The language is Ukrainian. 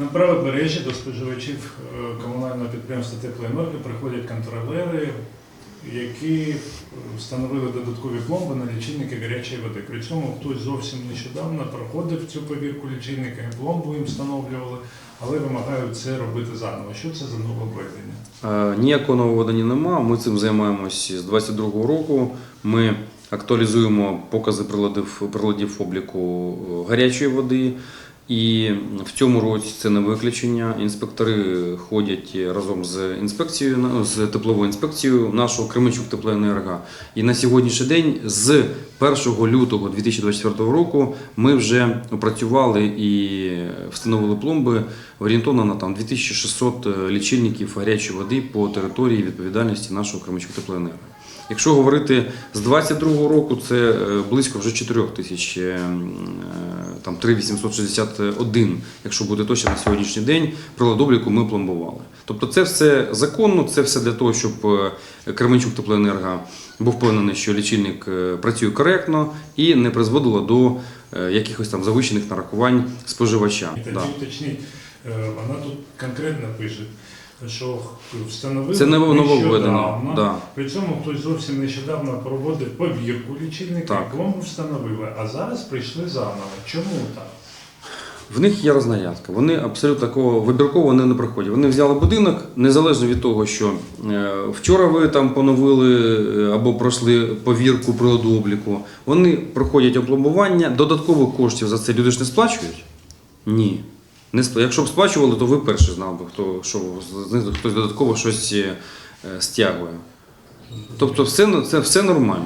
На правобережжі до споживачів е, комунального підприємства Теплоенерго приходять контролери, які е, встановили додаткові пломби на лічильники гарячої води. При цьому хтось зовсім нещодавно проходив цю повірку лічильника, і пломбу їм встановлювали, але вимагають це робити заново. Що це за нововведення? Е, Ніякого нововведення нема. Ми цим займаємося з 22-го року. Ми актуалізуємо покази приладів, приладів обліку гарячої води. І в цьому році це не виключення. Інспектори ходять разом з інспекцією з тепловою інспекцією нашого Кременчук Теплоенерго. І на сьогоднішній день з 1 лютого 2024 року ми вже опрацювали і встановили пломби орієнтовно на там 2600 лічильників гарячої води по території відповідальності нашого Кременчук Теплоенерго. Якщо говорити з 22 року, це е, близько вже 4 тисяч, е, е, там 3861, якщо буде точно на сьогоднішній день, прилад обліку ми пломбували. Тобто це все законно, це все для того, щоб Кременчук Теплоенерго був впевнений, що лічильник працює коректно і не призводило до якихось там завищених нарахувань споживачам. І Да. е, вона тут конкретно пише, що встановили Це не нововведення. введено, Да. При цьому хтось зовсім нещодавно проводив повірку лічильника, Так. і встановили, а зараз прийшли заново. Чому так? В них є рознарядка. Вони абсолютно такого вибірково не, проходять. Вони взяли будинок незалежно від того, що е, вчора ви там поновили е, або пройшли повірку приладу обліку. Вони проходять опломбування. Додаткових коштів за це люди ж не сплачують? Ні. Не спла- Якщо б сплачували, то ви перші знали би, хто що хтось додатково щось е, стягує. Тобто все, це все нормально.